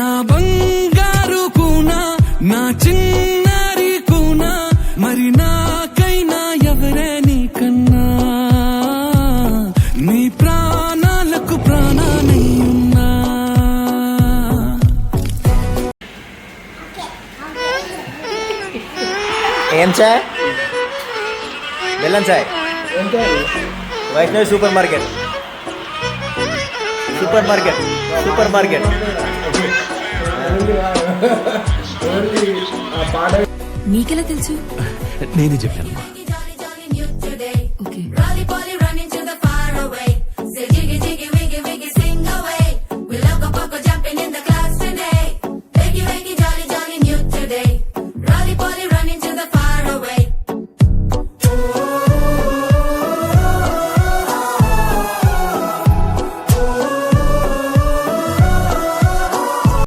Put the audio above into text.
నా బంగారు కూనా నా చిన్నారి కూనా మరి నాకైనా ఎవరే నీకన్నా నీ ప్రాణాలకు ప్రాణానై ఏం చాయ్ బెల్లం చాయ్ Vaishnavi super market. Super market super market. నీకెలా తెలుసు నేను చెప్పాను ఓకే